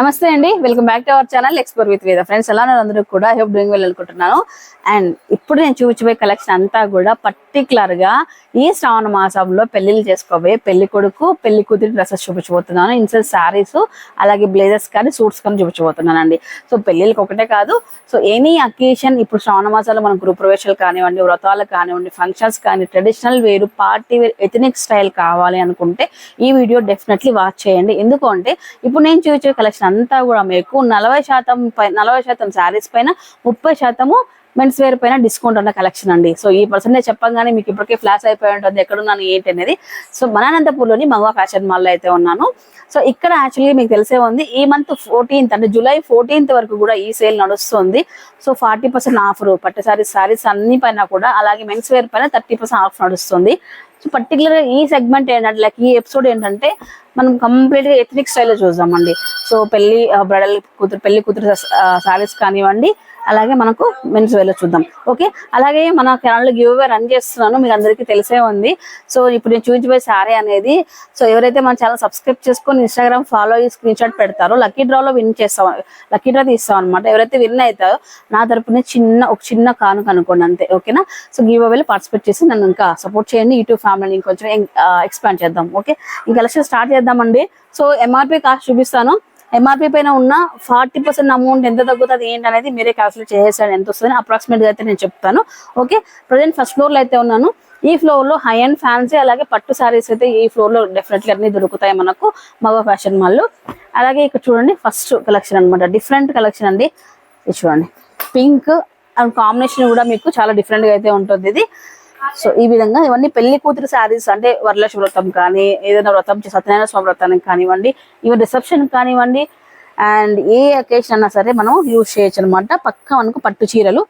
నమస్తే అండి. Welcome back to our channel explore with Veda friends ఎలా ఉన్నారు అందరూ కూడా? హోప్ డూయింగ్ వెల్ అనుకుంటున్నాను. అండ్ ఇప్పుడు నేను చూపించబోయే కలెక్షన్ అంతా కూడా పర్టికులర్గా ఈ శ్రావణ మాసంలో పెళ్ళిళ్ళు చేసుకోబోయే పెళ్ళి కొడుకు పెళ్ళి కూతురి డ్రెస్సెస్ చూపించబోతున్నాను. ఇన్సెల్ శారీస్ అలాగే బ్లేజర్స్ కానీ సూట్స్ కానీ చూపించబోతున్నాను అండి సో పెళ్ళిళ్ళకి ఒకటే కాదు. సో ఎనీ అకేషన్ ఇప్పుడు శ్రావణ మాసాల్లో మనం గృహప్రవేశాలు కానివ్వండి వ్రతాలు కానివ్వండి ఫంక్షన్స్ కానీ ట్రెడిషనల్ వేరు పార్టీ వేర్ ఎథనిక్ స్టైల్ కావాలి అనుకుంటే ఈ వీడియో డెఫినెట్లీ వాచ్ చేయండి. ఎందుకు అంటే ఇప్పుడు నేను చూపించే కలెక్షన్ అంతా కూడా ఎక్కువ నలభై శాతం పై నలభై శాతం శారీస్ పైన ముప్పై శాతము మెన్స్ వేర్ పైన డిస్కౌంట్ ఉన్న కలెక్షన్ అండి. సో ఈ పర్సెంటేజ్ చెప్పగానే మీకు ఇప్పటికే ఫ్లాష్ అయిపోయి ఉంటుంది. ఎక్కడున్నాను ఏంటి అనేది. సో మనానంతపూర్లోని మగవా ఫ్యాషన్ మాల్లో అయితే ఉన్నాను. సో ఇక్కడ యాక్చువల్లీ మీకు తెలిసే ఉంది. ఈ మంత్ ఫోర్టీన్త్ అంటే జూలై ఫోర్టీన్త్ వరకు కూడా ఈ సేల్ నడుస్తుంది. సో ఫార్టీ పర్సెంట్ ఆఫర్ పట్టు సారీస్ సారీస్ అన్ని పైన కూడా అలాగే మెన్స్ వేర్ పైన థర్టీ పర్సెంట్ ఆఫ్ నడుస్తుంది. సో పర్టికులర్గా ఈ సెగ్మెంట్ ఏంటంటే లైక్ ఈ ఎపిసోడ్ ఏంటంటే మనం కంప్లీట్గా ఎథనిక్ స్టైల్లో చూద్దామండి. సో పెళ్ళి బ్రైడల్ కూతురు పెళ్ళి కూతురు సారీస్ కానివ్వండి అలాగే మనకు మెన్స్ వేలో చూద్దాం. ఓకే అలాగే మన ఛానల్ గివ్ అవే రన్ చేస్తున్నాను మీకు అందరికీ తెలిసే ఉంది. సో ఇప్పుడు నేను చూపించబోయే సారీ అనేది సో ఎవరైతే మన ఛానల్ సబ్స్క్రైబ్ చేసుకొని ఇన్స్టాగ్రామ్ ఫాలో అయ్యి స్క్రీన్ షాట్ పెడతారో లక్కీ డ్రాలో విన్ చేస్తాం లక్కీ డ్రా తీస్తాం అనమాట ఎవరైతే విన్ అవుతారో నా తరపున చిన్న ఒక చిన్న కానుక అనుకోండి అంతే. ఓకేనా సో గివ్ అవేలో పార్టిసిపేట్ చేసి నన్ను ఇంకా సపోర్ట్ చేయండి. యూట్యూబ్ ఫ్యామిలీని ఇంకొంచెం ఎక్స్పాండ్ చేద్దాం. ఓకే ఇంకా లక్ష్యం స్టార్ట్ చేద్దామండి. సో ఎంఆర్పి కాస్ట్ చూపిస్తాను. ఎంఆర్పి పైన ఉన్న ఫార్టీ పర్సెంట్ అమౌంట్ ఎంత తగ్గుతుంది ఏంటి అనేది మీరే క్యాల్కులేట్ చేసేసాడు ఎంత వస్తుంది అప్రాక్సిమేట్గా అయితే నేను చెప్తాను. ఓకే ప్రజెంట్ ఫస్ట్ ఫ్లోర్లో అయితే ఉన్నాను. ఈ ఫ్లోర్లో హై అండ్ ఫ్యాన్సీ అలాగే పట్టు సారీస్ అయితే ఈ ఫ్లోర్లో డెఫినెట్లీ అన్ని దొరుకుతాయి మనకు. మగ ఫ్యాషన్ మాల్ అలాగే ఇక్కడ చూడండి ఫస్ట్ కలెక్షన్ అన్నమాట. డిఫరెంట్ కలెక్షన్ అండి. ఇది చూడండి. పింక్ అండ్ కాంబినేషన్ కూడా మీకు చాలా డిఫరెంట్గా అయితే ఉంటుంది ఇది. సో ఈ విధంగా ఇవన్నీ పెళ్ళి కూతురు శారీస్ అంటే వరలక్ష్మి వ్రతం కానీ ఏదైనా వ్రతం సత్యనారాయణ స్వామి వ్రతానికి కానివ్వండి ఈవెన్ రిసెప్షన్ కానివ్వండి అండ్ ఏ అకేషన్ అన్నా సరే మనం యూజ్ చేయొచ్చు అనమాట పక్క మనకు పట్టు చీరలు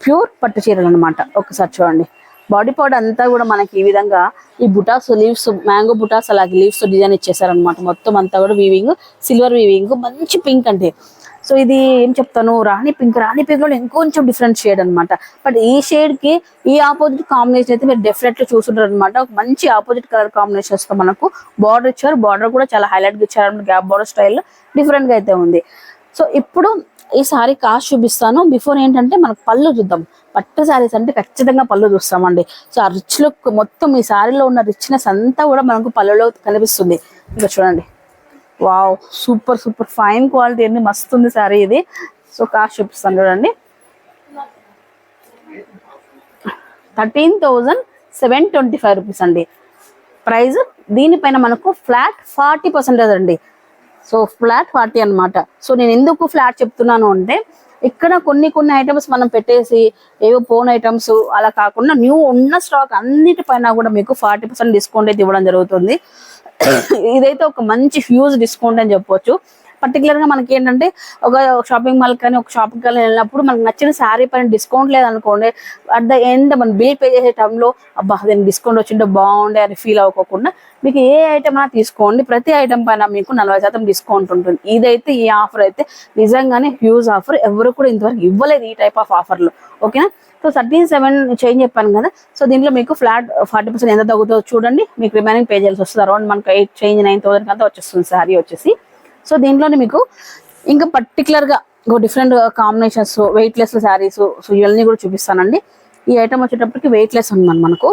ప్యూర్ పట్టు చీరలు అనమాట ఒకసారి చూడండి. బాడీ పౌడర్ అంతా కూడా మనకి ఈ విధంగా ఈ బుటాస్ లీవ్స్ మ్యాంగో బుటాస్ అలాగే లీవ్స్ డిజైన్ ఇచ్చేసారనమాట మొత్తం అంతా కూడా వీవింగ్ సిల్వర్ వీవింగ్ మంచి పింక్ అంటే. సో ఇది ఏం చెప్తాను? రాణి పింక్ రాణి పింక్లో ఇంకొంచెం డిఫరెంట్ షేడ్ అనమాట బట్ ఈ షేడ్కి ఈ ఆపోజిట్ కాంబినేషన్ అయితే మీరు డెఫినెట్లీ చూస్తుంటారు అనమాట ఒక మంచి ఆపోజిట్ కలర్ కాంబినేషన్స్తో మనకు బార్డర్ ఇచ్చారు. బార్డర్ కూడా చాలా హైలైట్గా ఇచ్చారు. గ్యాప్ బార్డర్ స్టైల్ డిఫరెంట్గా అయితే ఉంది. సో ఇప్పుడు ఈ సారీ కాస్ట్ చూపిస్తాను. బిఫోర్ ఏంటంటే మనకు పళ్ళు చూద్దాం. పట్టు సారీస్ అంటే ఖచ్చితంగా పళ్ళు చూస్తామండి. సో ఆ రిచ్ లుక్ మొత్తం ఈ సారీలో ఉన్న రిచ్నెస్ అంతా కూడా మనకు పళ్ళులో కనిపిస్తుంది. ఇంకా చూడండి. Wow super super fine quality అండి మస్తు ఉంది సారీ ఇది. సో కాస్ట్ చూపిస్తాను చూడండి. Thirteen thousand seven twenty five rupees అండి. ప్రైస్ దీనిపైన మనకు ఫ్లాట్ ఫార్టీ పర్సెంటేజ్ అండి. సో ఫ్లాట్ ఫార్టీ అన్నమాట. సో నేను ఎందుకు ఫ్లాట్ చెప్తున్నాను అంటే ఇక్కడ కొన్ని కొన్ని ఐటమ్స్ మనం పెట్టేసి ఏవో పోన్ ఐటమ్స్ అలా కాకుండా న్యూ ఉన్న స్టాక్ అన్నిటిపైన కూడా మీకు ఫార్టీ పర్సెంట్ డిస్కౌంట్ అయితే ఇవ్వడం జరుగుతుంది. ఇదైతే ఒక మంచి హ్యూజ్ డిస్కౌంట్ అని చెప్పొచ్చు. పర్టికులర్గా మనకి ఏంటంటే ఒక షాపింగ్ మాల్ కానీ ఒక షాపింగ్ కానీ వెళ్ళినప్పుడు మనకు నచ్చిన శారీ పైన డిస్కౌంట్ లేదనుకోండి అట్ ద ఎండ్ మనం బిల్ పే చేసే టైంలో అబ్బా దీనికి డిస్కౌంట్ వచ్చింటే బాగుండే అని ఫీల్ అవ్వకుండా మీకు ఏ ఐటమ్ అయినా తీసుకోండి. ప్రతి ఐటమ్ పైన మీకు నలభై శాతం డిస్కౌంట్ ఉంటుంది. ఇదైతే ఈ ఆఫర్ అయితే నిజంగానే హ్యూజ్ ఆఫర్ ఎవరు కూడా ఇంతవరకు ఇవ్వలేదు ఈ టైప్ ఆఫ్ ఆఫర్లు ఓకేనా సో థర్టీన్ సెవెన్ చేంజ్ చెప్పాను కదా సో దీంట్లో మీకు ఫ్లాట్ ఫార్టీ పర్సెంట్ ఎంత తగ్గుతుందో చూడండి. మీకు రిమైనింగ్ పే చేయాల్సి వస్తుంది. అరౌండ్ మనకు ఎయిట్ చేంజ్ నైన్ థౌసండ్ అంతా వచ్చేస్తుంది శారీ వచ్చేసి. సో దీంట్లోనే మీకు ఇంకా పర్టికులర్గా different combinations weight less saris so ఇవన్నీ కూడా చూపిస్తానండి. ఈ ఐటమ్ వచ్చేటప్పటికి వెయిట్ లెస్ ఉందన్నమాట మనకు.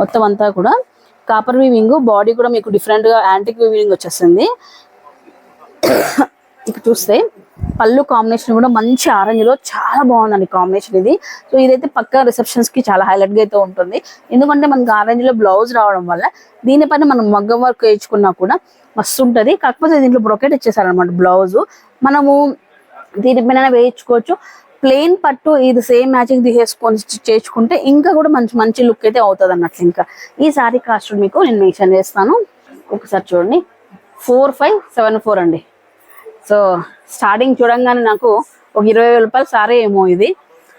మొత్తం అంతా కూడా కాపర్ వీవింగ్ బాడీ కూడా మీకు డిఫరెంట్గా యాంటిక్ వీవింగ్ వచ్చేస్తుంది ఇక చూస్తే పళ్ళు కాంబినేషన్ కూడా మంచి ఆరెంజ్లో చాలా బాగుందండి కాంబినేషన్ ఇది. సో ఇదైతే పక్క రిసెప్షన్స్కి చాలా హైలైట్గా అయితే ఉంటుంది. ఎందుకంటే మనకి ఆరెంజ్లో బ్లౌజ్ రావడం వల్ల దీనిపైన మనం మగ్గం వర్క్ వేయించుకున్నా కూడా మస్తు ఉంటుంది కాకపోతే దీంట్లో బ్రొకెట్ ఇచ్చేసారనమాట బ్లౌజ్. మనము దీనిపైన వేయించుకోవచ్చు. ప్లెయిన్ పట్టు ఇది సేమ్ మ్యాచింగ్ తీసేసుకొని చేసుకుంటే ఇంకా కూడా మంచి మంచి లుక్ అయితే అవుతుంది అన్నట్లు ఇంకా. ఈ సారీ కాస్ట్ మీకు నేను మెన్షన్ చేస్తాను. ఒకసారి చూడండి. ఫోర్ ఫైవ్ సెవెన్ ఫోర్ అండి. సో స్టార్టింగ్ చూడంగానే నాకు ఒక ఇరవై వేల రూపాయల సారీ ఏమో ఇది.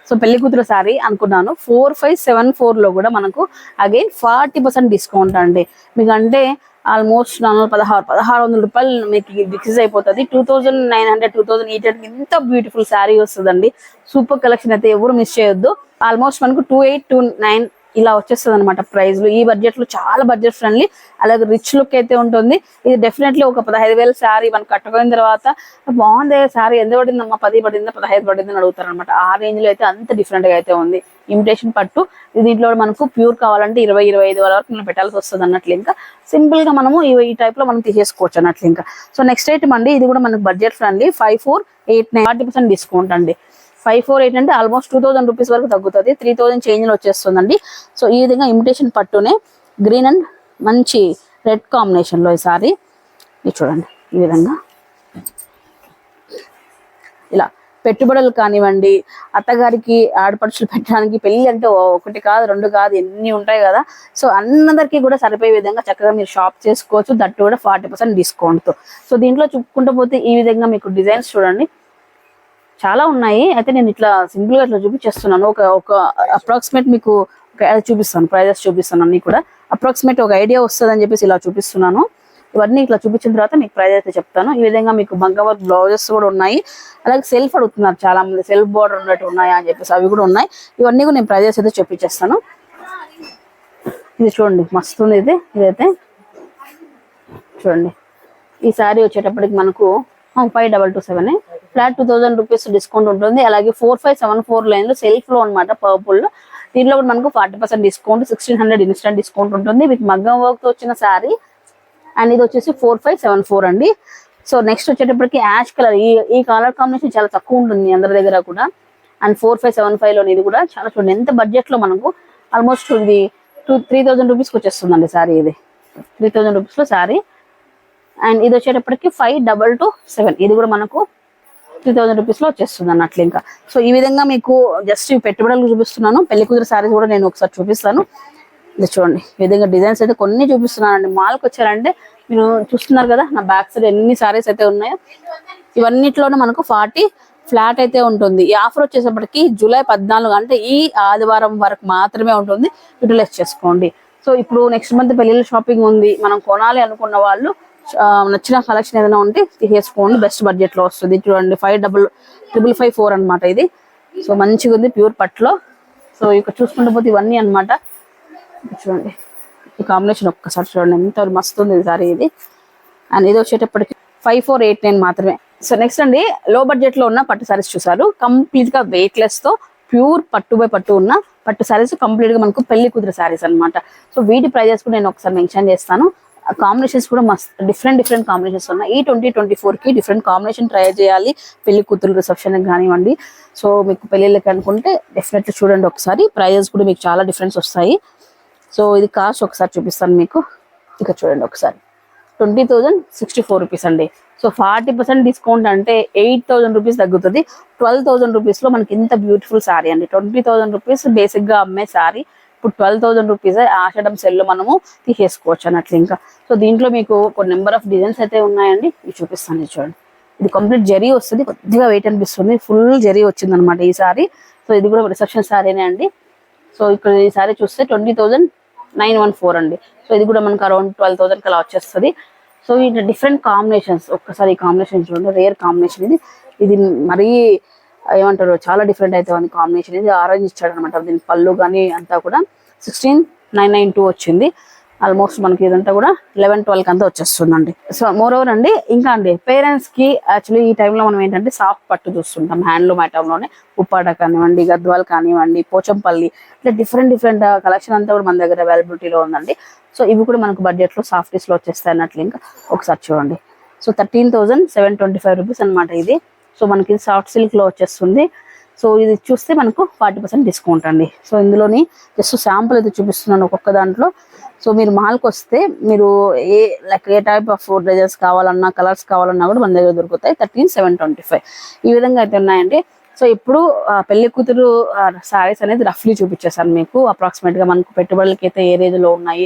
సో పెళ్ళి కూతురు సారీ అనుకున్నాను. ఫోర్ ఫైవ్ సెవెన్ ఫోర్లో కూడా మనకు అగైన్ ఫార్టీ పర్సెంట్ డిస్కౌంట్ అండి. మీకు అంటే ఆల్మోస్ట్ నాలుగు పదహారు పదహారు వందల రూపాయలు మీకు డిక్రీజ్ అయిపోతుంది. Two thousand nine hundred two thousand eight hundred ఎంత బ్యూటిఫుల్ శారీ వస్తుందండి. సూపర్ కలెక్షన్ అయితే ఎవరు మిస్ చేయొద్దు. ఆల్మోస్ట్ మనకు టూ ఎయిట్ టూ నైన్ ఇలా వచ్చేస్తుంది అనమాట ప్రైజ్లు ఈ బడ్జెట్లో చాలా బడ్జెట్ ఫ్రెండ్లీ అలాగే రిచ్ లుక్ అయితే ఉంటుంది. ఇది డెఫినెట్లీ ఒక పదహైదు వేల శారీ మనం కట్టుకున్న తర్వాత బాగుంది శారీ ఎంత పడిందమ్మా? పది పడిందా? పదహైదు పడిందని అడుగుతారు అనమాట ఆ రేంజ్లో అయితే అంత డిఫరెంట్గా అయితే ఉంది. ఇమిటేషన్ పట్టు. దీంట్లో మనకు ప్యూర్ కావాలంటే ఇరవై ఇరవై ఐదు వేల వరకు మనం పెట్టాల్సి వస్తుంది అన్నట్లు ఇంకా. సింపుల్గా మనము ఈ- టైప్లో మనం తీసేసుకోవచ్చు అన్నట్లు ఇంకా. సో నెక్స్ట్ ఐటమ్ అండి. ఇది కూడా మనకు budget friendly five four eight nine forty percent discount అండి. ఫైవ్ ఫోర్ ఎయిట్ అంటే ఆల్మోస్ట్ టూ థౌసండ్ రూపీస్ వరకు తగ్గుతుంది. త్రీ థౌసండ్ చేంజ్ వచ్చేస్తుందండి. సో ఈ విధంగా ఇమిటేషన్ పట్టునే గ్రీన్ అండ్ మంచి రెడ్ కాంబినేషన్లో ఈసారి ఈ సారీ. ఇది చూడండి ఈ విధంగా. ఇలా పెట్టుబడులు కానివ్వండి అత్తగారికి ఆడపడుచులు పెట్టడానికి పెళ్ళి అంటే ఒకటి కాదు రెండు కాదు ఎన్ని ఉంటాయి కదా. సో అందరికీ కూడా సరిపోయే విధంగా చక్కగా మీరు షాప్ చేసుకోవచ్చు. దట్టు కూడా ఫార్టీ పర్సెంట్ డిస్కౌంట్తో సో దీంట్లో చూపుకుంటూ పోతే ఈ విధంగా మీకు డిజైన్స్ చూడండి. చాలా ఉన్నాయి. అయితే నేను ఇట్లా సింపుల్గా ఇట్లా చూపించేస్తున్నాను. ఒక ఒక అప్రాక్సిమేట్ మీకు చూపిస్తాను. ప్రైజెస్ చూపిస్తాను అన్ని కూడా. అప్రాక్సిమేట్ ఒక ఐడియా వస్తుంది అని చెప్పేసి ఇలా చూపిస్తున్నాను. ఇవన్నీ ఇట్లా చూపించిన తర్వాత మీకు ప్రైజ్ అయితే చెప్తాను. ఈ విధంగా మీకు బంగ బ్లౌజెస్ కూడా ఉన్నాయి. అలాగే సెల్ఫ్ అడుగుతున్నారు చాలా మంది సెల్ఫ్ బోర్డర్ ఉన్నట్టు ఉన్నాయా అని చెప్పేసి అవి కూడా ఉన్నాయి. ఇవన్నీ కూడా నేను ప్రైజెస్ అయితే చూపించేస్తాను. ఇది చూడండి. మస్తు ఉంది ఇది. ఇదైతే చూడండి. ఈ సారీ వచ్చేటప్పటికి మనకు five double two seven flat two thousand rupees discount ఉంటుంది. అలాగే ఫోర్ ఫైవ్ సెవెన్ ఫోర్ లైన్లో సెల్ఫ్లో అనమాట పర్పుల్లో. దీంట్లో కూడా మనకు forty percent discount sixteen hundred instant discount ఉంటుంది. మీకు మగ్గం వర్క్తో వచ్చిన సారీ అండ్ ఇది వచ్చేసి ఫోర్ ఫైవ్ సెవెన్ ఫోర్ అండి. సో నెక్స్ట్ వచ్చేటప్పటికి యాష్ కలర్ ఈ ఈ కలర్ కాంబినేషన్ చాలా తక్కువ ఉంటుంది అందరి దగ్గర కూడా. అండ్ ఫోర్ ఫైవ్ సెవెన్ ఫైవ్లో ఇది కూడా చాలా చూడండి. ఎంత బడ్జెట్లో మనకు ఆల్మోస్ట్ ఇది టూ త్రీ థౌసండ్ రూపీస్కి వచ్చేస్తుందండి సారీ ఇది. త్రీ థౌసండ్ రూపీస్లో సారీ అండ్ ఇది వచ్చేటప్పటికి ఫైవ్ డబల్ టూ సెవెన్ ఇది కూడా మనకు త్రీ థౌసండ్ రూపీస్లో వచ్చేస్తుంది అన్నట్లు ఇంకా. సో ఈ విధంగా మీకు జస్ట్ ఈ పెట్టుబడులు చూపిస్తున్నాను. పెళ్ళి కూతురు శారీస్ కూడా నేను ఒకసారి చూపిస్తాను. ఇది చూడండి. ఈ విధంగా డిజైన్స్ అయితే కొన్ని చూపిస్తున్నానండి. మాల్కి వచ్చారంటే మీరు చూస్తున్నారు కదా నా బ్యాక్ సైడ్ ఎన్ని శారీస్ అయితే ఉన్నాయో. ఇవన్నిట్లోనే మనకు ఫార్టీ ఫ్లాట్ అయితే ఉంటుంది. ఈ ఆఫర్ వచ్చేసప్పటికి జూలై పద్నాలుగు అంటే ఈ ఆదివారం వరకు మాత్రమే ఉంటుంది. యూటిలైజ్ చేసుకోండి. సో ఇప్పుడు నెక్స్ట్ మంత్ పెళ్ళిళ్ళ షాపింగ్ ఉంది. మనం కొనాలి అనుకున్న వాళ్ళు నచ్చిన కలెక్షన్ ఏదైనా ఉంటే తీసేసుకోండి. బెస్ట్ బడ్జెట్లో వస్తుంది. చూడండి five double triple five four అనమాట ఇది. సో మంచిగా ఉంది ప్యూర్ పట్లో సో ఇక్కడ చూసుకుంటూ పోతే ఇవన్నీ అన్నమాట. చూడండి ఈ కాంబినేషన్ ఒక్కసారి చూడండి ఎంత మస్తు ఉంది సారీ ఇది. అండ్ ఇది వచ్చేటప్పటికి ఫైవ్ ఫోర్ ఎయిట్ నైన్ మాత్రమే. సో నెక్స్ట్ అండి లో బడ్జెట్లో ఉన్న పట్టు సారీస్ చూసారు. కంప్లీట్గా వెయిట్ లెస్తో ప్యూర్ పట్టు బై పట్టు ఉన్న పట్టు సారీస్ కంప్లీట్గా మనకు పెళ్ళి కుదిరి సారీస్ అన్నమాట. సో వీటి ప్రైజెస్ కూడా నేను ఒకసారి మెన్షన్ చేస్తాను. కాంబినేషన్స్ కూడా మస్త్ డిఫరెంట్ డిఫరెంట్ కాంబినేషన్స్ ఉన్నాయి. ఈ ట్వంటీ ట్వంటీ ఫోర్కి డిఫరెంట్ కాంబినేషన్ ట్రై చేయాలి. పెళ్ళి కూతురు రిసెప్షన్కి కానివ్వండి. సో మీకు పెళ్ళిళ్ళకి అనుకుంటే డెఫినెట్లీ చూడండి ఒకసారి. ప్రైజెస్ కూడా మీకు చాలా డిఫరెన్స్ వస్తాయి. సో ఇది కాస్ట్ ఒకసారి చూపిస్తాను మీకు. ఇక చూడండి ఒకసారి. Twenty thousand sixty four rupees అండి. సో ఫార్టీ పర్సెంట్ డిస్కౌంట్ అంటే ఎయిట్ థౌసండ్ రూపీస్ తగ్గుతుంది. ట్వెల్వ్ థౌసండ్ రూపీస్లో మనకి ఇంత బ్యూటిఫుల్ శారీ అండి. ట్వంటీ థౌసండ్ రూపీస్ బేసిక్గా అమ్మే శారీ ఇప్పుడు ట్వెల్వ్ థౌసండ్ రూపీస్ ఆషడం సెల్లో మనము తీసేసుకోవచ్చు అన్నట్లు ఇంకా. సో దీంట్లో మీకు ఒక నెంబర్ ఆఫ్ డిజైన్స్ అయితే ఉన్నాయండి. ఇవి చూపిస్తాను చూడండి. ఇది కంప్లీట్ జరీ వస్తుంది. కొద్దిగా వెయిట్ అనిపిస్తుంది. ఫుల్ జరీ వచ్చింది అనమాట ఈ సారీ. సో ఇది కూడా రిసెప్షన్ సారీనే అండి. సో ఇక్కడ ఈ సారీ చూస్తే twenty thousand nine one four అండి. సో ఇది కూడా మనకు అరౌండ్ ట్వెల్వ్ థౌసండ్ అలా వచ్చేస్తుంది. సో ఇది డిఫరెంట్ కాంబినేషన్స్ ఒక్కసారి ఈ కాంబినేషన్ చూడండి. రేర్ కాంబినేషన్ ఇది. ఇది మరీ ఏమంటారు? చాలా డిఫరెంట్ అయితే ఉంది కాంబినేషన్ ఇది ఆరెంజ్ ఇచ్చాడు అనమాట దీని పళ్ళు కానీ అంతా కూడా. సిక్స్టీన్ నైన్ నైన్ టూ వచ్చింది. ఆల్మోస్ట్ మనకి ఇదంతా కూడా లెవెన్ ట్వెల్వ్ అంతా వచ్చేస్తుందండి. సో మోర్ ఓవర్ అండి ఇంకా అండి పేరెంట్స్కి యాక్చువల్లీ ఈ టైంలో మనం ఏంటంటే సాఫ్ట్ పట్టు చూస్తుంటాం. హ్యాండ్లూమ్ ఐటమ్లోనే ఉప్పాడ కానివ్వండి గద్వాల్ కానివ్వండి పోచంపల్లి ఇట్లా డిఫరెంట్ డిఫరెంట్ కలెక్షన్ అంతా కూడా మన దగ్గర అవైలబిలిటీలో ఉందండి. సో ఇవి కూడా మనకు బడ్జెట్లో సాఫ్టీస్లో వచ్చేస్తాయి అన్నట్లు ఇంకా ఒకసారి చూడండి. So thirteen thousand seven twenty five rupees అనమాట ఇది. సో మనకి సాఫ్ట్ సిల్క్లో వచ్చేస్తుంది. సో ఇది చూస్తే మనకు ఫార్టీ పర్సెంట్ డిస్కౌంట్ అండి. సో ఇందులోని జస్ట్ శాంపుల్ అయితే చూపిస్తున్నాను ఒక్కొక్క దాంట్లో. సో మీరు మాల్కి వస్తే మీరు a like a type of dresses కావాలన్నా కలర్స్ కావాలన్నా కూడా మన దగ్గర దొరుకుతాయి. Thirteen seven twenty five. ఈ విధంగా అయితే ఉన్నాయండి. సో ఇప్పుడు పెళ్ళి కూతురు సారీస్ అనేది రఫ్లీ చూపించేసాను మీకు. అప్రాక్సిమేట్గా మనకు పెట్టుబడులకి అయితే ఏ రేంజ్లో ఉన్నాయి.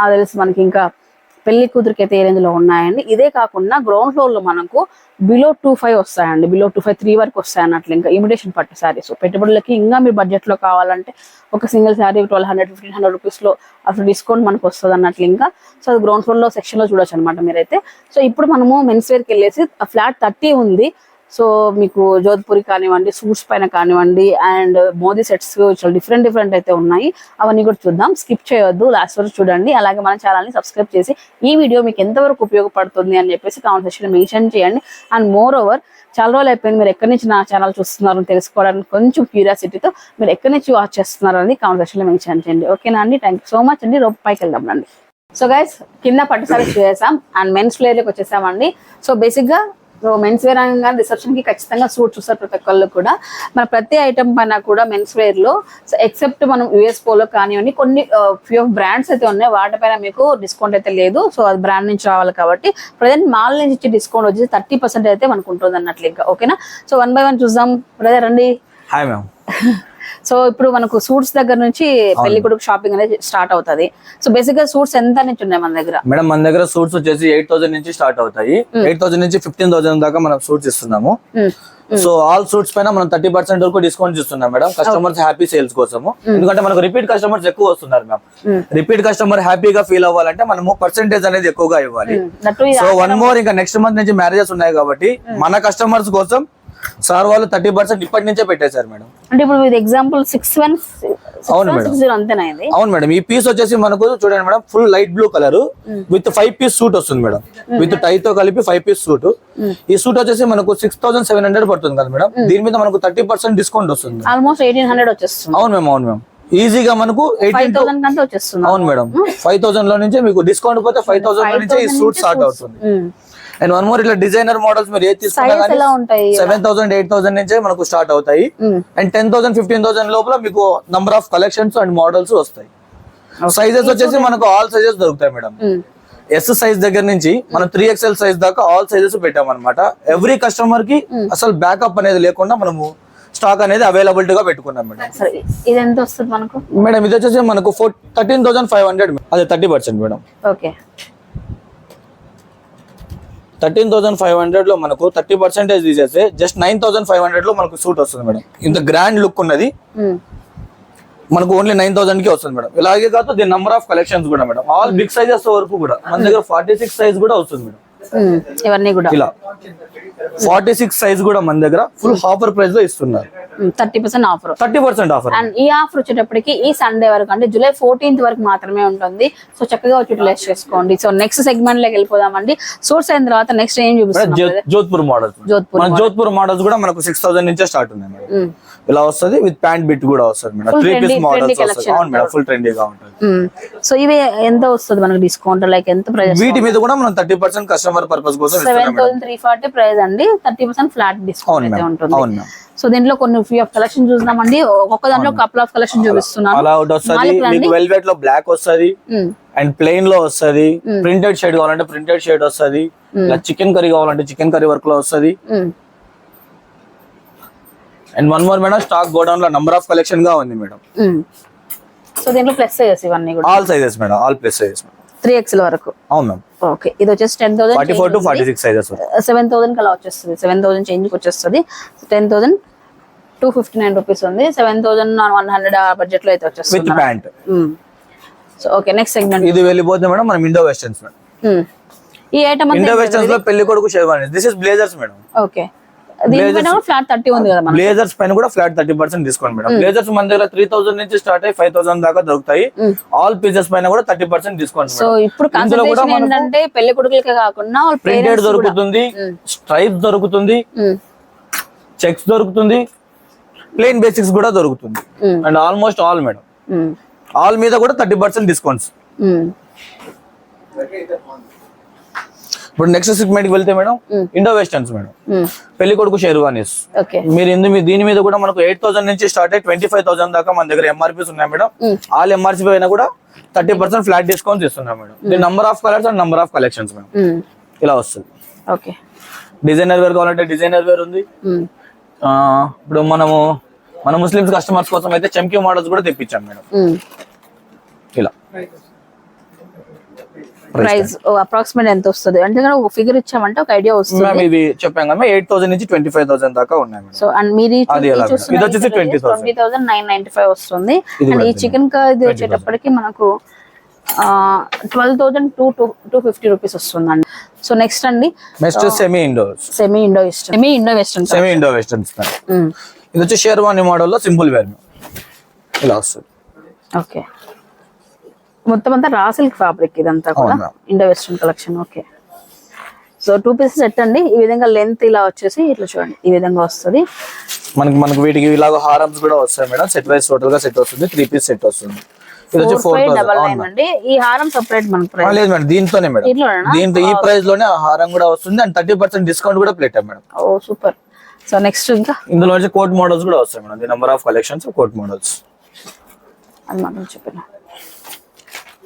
ఆ తెలిసి మనకి ఇంకా పెళ్ళి కూతురికి అయితే ఏ రేంజ్లో ఉన్నాయండి? ఇదే కాకుండా గ్రౌండ్ ఫ్లోర్లో మనకు బిలో టూ ఫైవ్ వస్తాయండి. బిలో టూ ఫైవ్ త్రీ వరకు వస్తాయి అన్నట్లు ఇంకా ఇమిటేషన్ పట్టు శారీస్ పెట్టుబడులకి ఇంకా మీరు బడ్జెట్లో కావాలంటే ఒక single sari twelve hundred fifteen hundred రూపీస్లో అసలు డిస్కౌంట్ మనకు వస్తుంది అన్నట్లు ఇంకా సో అది గ్రౌండ్ ఫ్లోర్లో సెక్షన్లో చూడొచ్చు అనమాట మీరైతే. సో ఇప్పుడు మనము మెన్స్ వేర్కి వెళ్ళేసి ఫ్లాట్ థర్టీ ఉంది. సో మీకు జోధ్పూరి కానివ్వండి సూట్స్ పైన కానివ్వండి అండ్ మోదీ సెట్స్ చాలా డిఫరెంట్ డిఫరెంట్ అయితే ఉన్నాయి. అవన్నీ కూడా చూద్దాం. స్కిప్ చేయొద్దు. లాస్ట్ వరకు చూడండి. అలాగే మన ఛానల్ని సబ్స్క్రైబ్ చేసి ఈ వీడియో మీకు ఎంతవరకు ఉపయోగపడుతుంది అని చెప్పేసి కామెంట్ సెక్షన్ మెన్షన్ చేయండి. అండ్ మోర్ ఓవర్ చాలా రోజులు అయిపోయింది. మీరు ఎక్కడి నుంచి నా ఛానల్ చూస్తున్నారు అని తెలుసుకోవడానికి కొంచెం క్యూరియాసిటీతో మీరు ఎక్కడి నుంచి వాచ్ చేస్తున్నారు అని కామెంట్ సెక్షన్లో మెన్షన్ చేయండి. ఓకేనా అండి? థ్యాంక్ యూ సో మచ్ అండి. రోప్ పైకి వెళ్దాం అండి సో గైస్ కింద పట్టుసారి చేసాం. అండ్ మెన్స్ ప్లేయర్కి వచ్చేసామండి. సో బేసిక్గా సో మెన్స్ వేర్ అనగా రిసెప్షన్కి ఖచ్చితంగా సూట్ చూస్తారు ప్రతి ఒక్కళ్ళు కూడా. మన ప్రతి ఐటమ్ పైన కూడా మెన్స్ వేర్లో ఎక్సెప్ట్ మనం యుఎస్ పోలో కానివ్వండి కొన్ని ఫ్యూ బ్రాండ్స్ అయితే ఉన్నాయి. వాటిపైన మీకు డిస్కౌంట్ అయితే లేదు. సో అది బ్రాండ్ నుంచి రావాలి కాబట్టి. ప్రజెంట్ మాల్ నుంచి ఇచ్చే డిస్కౌంట్ వచ్చేసి థర్టీ పర్సెంట్ అయితే మనకు ఉంటుంది అన్నట్లు ఇంకా ఓకేనా సో వన్ బై వన్ చూద్దాం. బ్రదర్ రండి. హాయ్ మ్యామ్ సో ఇప్పుడు మనకు సూట్స్ దగ్గర నుంచి పెళ్ళి కొడుకు షాపింగ్ అనేది స్టార్ట్ అవుతుంది. సో బేసిక్గా సూట్స్ ఎంత నుంచి ఉన్నాయి మన దగ్గర? మేడం మన దగ్గర సూట్స్ వచ్చేసి ఎయిట్ థౌసండ్ నుంచి స్టార్ట్ అవుతాయి. ఎయిట్ థౌసండ్ నుంచి ఫిఫ్టీన్ థౌసండ్ దాకా మనం సూట్స్ ఇస్తున్నాము. సో ఆల్ సూట్స్ పైన మనం థర్టీ పర్సెంట్ వరకు డిస్కౌంట్ ఇస్తున్నాం మేడం. కస్టమర్స్ హ్యాపీ సేల్స్ కోసము. ఎందుకంటే మనకు రిపీట్ కస్టమర్స్ ఎక్కువ వస్తున్నారు మ్యామ్. రిపీట్ కస్టమర్ హ్యాపీగా ఫీల్ అవ్వాలంటే మనము పర్సెంటేజ్ అనేది ఎక్కువగా ఇవ్వాలి. సో వన్ మోర్ ఇంకా నెక్స్ట్ మంత్ నుంచి మ్యారేజెస్ ఉన్నాయి కాబట్టి మన కస్టమర్స్ కోసం సార్ వాళ్ళు థర్టీ పర్సెంట్ ఇప్పటి నుంచే పెట్టేశారు మేడం. అంటే ఇప్పుడు ఎగ్జాంపుల్ సిక్స్ వన్ అవును మేడం. అవును మేడం. ఈ పీస్ వచ్చేసి మనకు చూడండి madam full light blue colour with five piece suit వస్తుంది మేడం. విత్ టై తో కలిపి ఫైవ్ పీస్ సూట్ ఈ సూట్ వచ్చేసి మనకు సిక్స్ థౌసండ్ సెవెన్ హండ్రెడ్ పడుతుంది కదా మేడం. దీని మీద మనకు థర్టీ పర్సెంట్ డిస్కౌంట్ వస్తుంది. ఆల్మోస్ట్ ఎయిటీన్ హండ్రెడ్ వచ్చేస్తుంది. అవును మ్యామ్ అవును మ్యామ్ ఈజీగా మనకు ఎయిటీన్ థౌసండ్ అవును మేడం. ఫైవ్ థౌసండ్లో నుంచే మీకు డిస్కౌంట్ పోతే ఫైవ్ థౌసండ్లో నుంచే ఈ సూట్ స్టార్ట్ అవుతుంది. అండ్ వన్ మోర్ ఇట్లా డిజైనర్ మోడల్స్ మీరు ఏది తీసుకున్నా సెవెన్ థౌసండ్ ఎయిట్ థౌసండ్ నుంచే మనకు స్టార్ట్ అవుతాయి. And ten thousand fifteen thousand లోపల మీకు number of collections and models వస్తాయి. సైజెస్ వచ్చేసి మనకు ఆల్ సైజెస్ దొరుకుతాయి మేడం. ఎస్ సైజ్ దగ్గర నుంచి మనం త్రీ ఎక్స్ఎల్ సైజ్ దాకా ఆల్ సైజెస్ పెట్టామన్నమాట. ఎవ్రీ కస్టమర్కి అసలు బ్యాకప్ అనేది లేకుండా మనము స్టాక్ అనేది అవైలబిలిటీ గా పెట్టుకున్నాం మేడం. సరే ఇది ఎంత వస్తుంది మనకు? మేడం ఇది వచ్చేసి మనకు four thirteen thousand five hundred అదే thirty percent madam. Okay thirteen thousand five హండ్రెడ్లో మనకు థర్టీ పర్సెంటేజ్ తీసేస్తే జస్ట్ నైన్ థౌసండ్ ఫైవ్ హండ్రెడ్లో మనకు సూట్ వస్తుంది మేడం. ఇంత గ్రాండ్ లుక్ ఉన్నది. మనకు ఓన్లీ నైన్ థౌసండ్కి వస్తుంది మేడం. ఇలాగే కాదు దీని నంబర్ ఆఫ్ కలెక్షన్స్ కూడా మేడం. ఆల్ బిగ్ సైజెస్ వరకు కూడా. మన దగ్గర ఫార్టీ సిక్స్ సైజ్ కూడా వస్తుంది మేడం. ఇవన్నీ కూడా. ఇలా. ఫార్టీ సిక్స్ సైజ్ కూడా మన దగ్గర ఫుల్ ఆఫర్ ప్రైస్లో ఇస్తున్నారు. Thirty percent offer thirty percent offer and ఈ ఆఫర్ వచ్చేటప్పటికి ఈ సండే వరకు అంటే జూలై ఫోర్టీన్త్ వరకు మాత్రమే ఉంటుంది. సో చక్కగా యూటిలైజ్ చేసుకోండి. సో నెక్స్ట్ సెగ్మెంట్లోకి వెళ్ళిపోదామండి. సోర్స్ అయిన తర్వాత నెక్స్ట్ ఏం చూపిస్తున్నాం జోధ్పూర్ మోడల్స్ జోధ్పూర్ జోధ్పూర్ మోడల్స్ కూడా మనకు సిక్స్ థౌసండ్ నుంచే స్టార్ట్ ఉన్నాయి. ఇలా వస్తుంది విత్ ప్యాంట్ బిట్ కూడా వస్తుంది మేడం. త్రీ పీస్ మోడల్స్ వస్తుంది. అవును మేడం ఫుల్ ట్రెండీగా ఉంటుంది. సో ఇవి ఎంత వస్తుంది మనకు డిస్కౌంట్ లైక్ ఎంత ప్రైస్ వీటి మీద కూడా మనం థర్టీ పర్సెంట్ కస్టమర్ పర్పస్ కోసం seven thousand three forty price అండి. థర్టీ పర్సెంట్ ఫ్లాట్ డిస్కౌంట్ అయితే ఉంటుంది. సో దీంట్లో కొన్ని ఫ్రీ ఆఫ్ కలెక్షన్ చూసినామండి ఒక్కొక్క దాంట్లో కపుల్ ఆఫ్ కలెక్షన్ చూపిస్తున్నాను. అలా ఒకటి వస్తుంది వెల్వెట్లో బ్లాక్ వస్తుంది. అండ్ ప్లెయిన్లో వస్తుంది. ప్రింటెడ్ షేడ్ కావాలంటే ప్రింటెడ్ షేడ్ వస్తుంది. చికెన్ కర్రీ కావాలంటే చికెన్ కర్రీ వర్క్లో వస్తుంది. And one more madam stock గోడౌన్లో number of కలెక్షన్గా ఉంది మేడం. సో దీంట్లో ప్లస్ సైజెస్ ఇవన్నీ కూడా. All sizes madam all plus sizes three XL వరకు. అవును మ్యామ్ ఓకే ఇది వచ్చేసి ten forty four to thousand forty six sizes seven thousand అలా వచ్చేస్తుంది. సెవెన్ థౌసండ్ చేంజ్ వచ్చేస్తుంది. Ten thousand two fifty nine rupees ఉంది. సెవెన్ థౌసండ్ వన్ హండ్రెడ్ ఆ బడ్జెట్లో అయితే విత్ వచ్చేస్తుంది pant so okay next segment ఇది వెళ్ళిపోతే మేడం మనం ఇండో వెస్టర్న్స్ మేడం ఈ ఐటమ్ ఇండో వెస్టర్న్స్లో పెళ్ళి కొడుకు sherwani this is blazers madam okay flat thirty ఉంది కదా మనకి. బ్లేజర్స్ పైన కూడా flat thirty percent discount madam. Blazers మన దగ్గర త్రీ థౌసండ్ నుంచి స్టార్ట్ అయ్యి ఫైవ్ థౌసండ్ దాకా దొరుకుతాయి. ఆల్ పీసెస్ పైన కూడా థర్టీ పర్సెంట్ డిస్కౌంట్ సో ఇప్పుడు ఏంటంటే పెళ్ళి కొడుకులకే కాకుండా ప్రింటెడ్ దొరుకుతుంది స్ట్రైప్ దొరుకుతుంది చెక్స్ దొరుకుతుంది ప్లెయిన్ బేసిక్స్ కూడా దొరుకుతుంది. And almost all madam. All మీద కూడా థర్టీ పర్సెంట్ డిస్కౌంట్స్ ఇప్పుడు నెక్స్ట్ సెగ్మెంట్కి వెళ్తే మేడం ఇండో వెస్టర్న్స్ మేడం. పెళ్ళి కొడుకు షేర్వానీస్ ఓకే. మీరు ఇందు మీ- దీని మీద కూడా మనకు ఎయిట్ థౌసండ్ నుంచి స్టార్ట్ అయ్యి ట్వంటీ ఫైవ్ థౌసండ్ దాకా మన దగ్గర ఎంఆర్పీస్ ఉన్నాయి మేడం. ఆల్ ఎంఆర్పీ పైన కూడా థర్టీ పర్సెంట్ ఫ్లాట్ డిస్కౌంట్స్ ఇస్తున్నాం madam. The number of colours and number of collections madam. ఇలా వస్తుంది. ఓకే. డిజైనర్ వేర్ కావాలంటే డిజైనర్ వేర్ ఉంది. ఇప్పుడు మనము మన ముస్లిమ్స్ కస్టమర్స్ కోసం అయితే చమ్కీ మోడల్స్ కూడా తెప్పించాం మేడం. ఇలా. ప్రైస్ అప్రాక్సిమేట్ ఎంత వస్తుంది? అంటే ఒక ఫిగర్ ఇచ్చామంటే ఒక ఐడియా వస్తుంది. మ్యామ్ ఇవి చెప్పాం కదా ఎయిట్ థౌసండ్ నుంచి ట్వంటీ ఫైవ్ థౌసండ్ దాకా ఉన్నాయి సో అండ్ మీరు? ఇది వచ్చేసి 20,000. Twenty thousand. Nine ninety five వస్తుంది. ఇది అండ్ ఈ చికెన్ ఇది వచ్చేటప్పటికి మనకు twelve thousand two two two fifty rupees వస్తుందండి. సో నెక్స్ట్ అండి next semi indoors semi Indo western. Semi Indo western semi Indo western ఇది వచ్చి షేర్వాణి మోడల్లో సింపుల్ వేర్ ఇలా వస్తుంది. ఓకే. మొత్తం అంతా రా సిల్క్ ఫ్యాబ్రిక్ ఇదంతా కూడా. Indo western collection okay so two pieces set అండి. ఈ విధంగా లెంత్ ఇలా వచ్చేసి ఇట్లా చూడండి. ఈ విధంగా వస్తుంది. మనకి మనకి వీటికి ఇలాగ హారమ్స్ కూడా వస్తాయి మేడం. సెట్ వైస్ టోటల్గా సెట్ వస్తుంది. త్రీ పీస్ సెట్ వస్తుంది. ఈ హారం సపరేట్ మనకు ప్రైస్ లేదు మేడం దీంతోనే మేడం? దీంతో ఈ ప్రైస్లోనే ఆ హారం కూడా వస్తుంది. అండ్ థర్టీ పర్సెంట్ డిస్కౌంట్ కూడా ప్లేట్ మేడం. ఓ సూపర్ సో నెక్స్ట్ ఇంకా? ఇందులో వచ్చి కోట్ మోడల్స్ కూడా వస్తాయి madam. The number of collections coat models అది మనం చెప్పిన.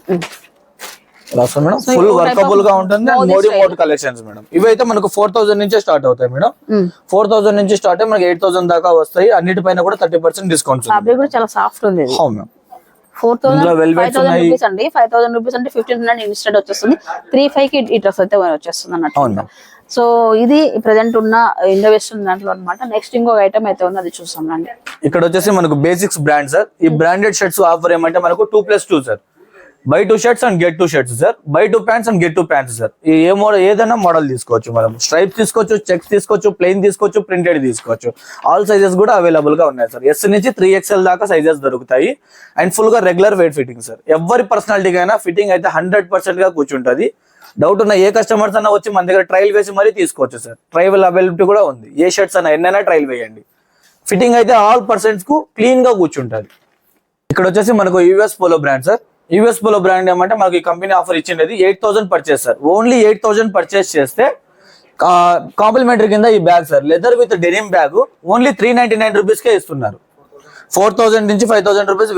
మేడం. ఫుల్ వర్కబుల్గా ఉంటుంది and Modi. Mod collections madam. ఇవైతే మనకు ఫోర్ థౌసండ్ నుంచే స్టార్ట్ అవుతాయి మేడం. ఫోర్ థౌసండ్ నుంచి స్టార్ట్ అయ్యి మనకి ఎయిట్ థౌసండ్ దాకా వస్తాయి. అన్నిటిపైన కూడా థర్టీ పర్సెంట్ ఫ్యాబ్రిక్ కూడా చాలా సాఫ్ట్ ఉంది అవును ma'am four thousand five thousand ఉన్నాయి. రూపీస్ అండి. ఫైవ్ థౌసండ్ రూపీస్ అంటే ఫిఫ్టీన్ హండ్రెడ్ ఇన్స్టెంట్ వచ్చేస్తుంది. త్రీ ఫైవ్కి ఈ డ్రెస్ అయితే వచ్చేస్తుంది అన్నట్టు. సో ఇది ప్రెసెంట్ ఉన్న వెస్టర్న్ దాంట్లో అనమాట నెక్స్ట్ ఇంకొక ఐటమ్ అయితే ఉంది అది చూస్తాం రండి. ఇక్కడ వచ్చేసి మనకు బేసిక్స్ బ్రాండ్ సార్ ఈ బ్రాండెడ్ షర్ట్స్ ఆఫర్ ఏమంటే మనకు two plus two sir buy two shirts and get two shirts sir buy two pants and get two pants sir ఈ ఏ మోడల్ ఏదైనా మోడల్ తీసుకోవచ్చు మనం. స్ట్రైప్స్ తీసుకోవచ్చు చెక్స్ తీసుకోవచ్చు ప్లెయిన్ తీసుకోవచ్చు ప్రింటెడ్ తీసుకోవచ్చు. ఆల్ సైజెస్ కూడా అవైలబుల్గా ఉన్నాయి సార్ ఎస్ నుంచి త్రీ ఎక్స్ఎల్ దాకా సైజెస్ దొరుకుతాయి. అండ్ ఫుల్గా రెగ్యులర్ వెయిట్ ఫిట్టింగ్ సార్ ఎవరి పర్సనాలిటీకి అయినా ఫిట్టింగ్ అయితే హండ్రెడ్ పర్సెంట్గా కూర్చుంటుంది. డౌట్ ఉన్న ఏ కస్టమర్స్ అన్నా వచ్చి మన దగ్గర ట్రయల్ వేసి మరీ తీసుకోవచ్చు సార్ ట్రైవల్ అవైలబిలిటీ కూడా ఉంది. ఏ షర్ట్స్ అన్నా ఎన్నైనా ట్రయల్ వేయండి. ఫిట్టింగ్ అయితే ఆల్ పర్సెంట్స్కు క్లీన్గా కూర్చుంటది. ఇక్కడ వచ్చేసి మనకు US Polo brand sir US Polo brand ఏమంటే మనకి ఈ company offer ఇచ్చిండేది eight thousand purchase sir only eight thousand purchase చేస్తే కాంప్లిమెంటరీ కింద ఈ bag sir leather with denim bag only three ninety nine రూపీస్కే ఇస్తున్నారు. ఫోర్ థౌసండ్ నుంచి five thousand rupees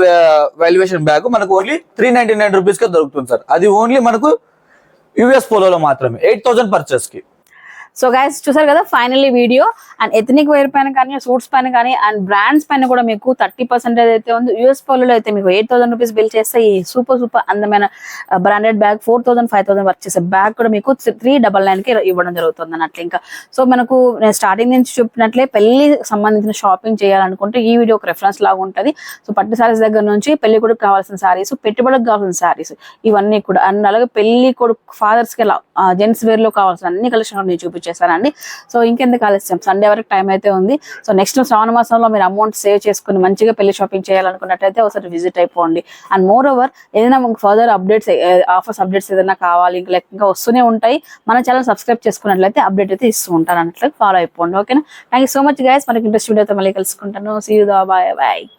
valuation bag మనకు ఓన్లీ త్రీ నైన్టీ నైన్ రూపీస్కే దొరుకుతుంది sir అది ఓన్లీ మనకు యూఎస్ పోలోలో మాత్రమే ఎయిట్ థౌసండ్ పర్చేస్కి సో గైస్ చూసారు కదా finally video and ethnic wear పైన కానీ సూట్స్ పైన కానీ అండ్ బ్రాండ్స్ పైన కూడా మీకు థర్టీ పర్సెంటేజ్ అయితే ఉంది యూఎస్ పోలో అయితే మీకు ఎయిట్ థౌసండ్ రూపీస్ బిల్ చేస్తే ఈ సూపర్ సూపర్ అందమైన branded bag four thousand five thousand work చేసే బ్యాగ్ కూడా మీకు త్రీ డబల్ నైన్కి ఇవ్వడం జరుగుతుంది అన్నట్లు. ఇంకా సో మనకు నేను స్టార్టింగ్ నుంచి చెప్పినట్లే పెళ్ళి సంబంధించిన షాపింగ్ చేయాలనుకుంటే ఈ వీడియో ఒక రెఫరెన్స్ లాగా ఉంటుంది. సో పట్టు సారీస్ దగ్గర నుంచి పెళ్ళి కొడుకు కావాల్సిన సారీస్ పెట్టుబడికి కావాల్సిన సారీస్ ఇవన్నీ కూడా. అండ్ అలాగే పెళ్ళి కొడుకు ఫాదర్స్కి జెంట్స్ వేర్ uh, లో కావాల్సిన అన్ని కలెక్షన్ నేను చూపించేశానండి సో ఇంకెందుకు ఆలస్యం? సండే వరకు టైం అయితే ఉంది. సో నెక్స్ట్ శ్రావణ మాసంలో మీరు అమౌంట్ సేవ్ చేసుకుని మంచిగా పెళ్ళి షాపింగ్ చేయాలనుకున్నట్టయితే ఒకసారి విజిట్ అయిపోండి. అండ్ మోర్ ఓవర్ ఏదైనా ఫర్దర్ అప్డేట్స్ ఆఫర్స్ అప్డేట్స్ ఏదైనా కావాలి ఇంకా ఇంకా వస్తూనే ఉంటాయి. మన ఛానల్ సబ్స్క్రైబ్ చేసుకున్నట్లయితే అప్డేట్ అయితే ఇస్తూ ఉంటాను అన్నట్లు ఫాలో అయిపోండి. ఓకేనా థ్యాంక్ సో మచ్ గైస్ మనకి ఇంట్రెస్ట్ వీడియోతో మళ్ళీ కలుసుకుంటాను. See you bye bye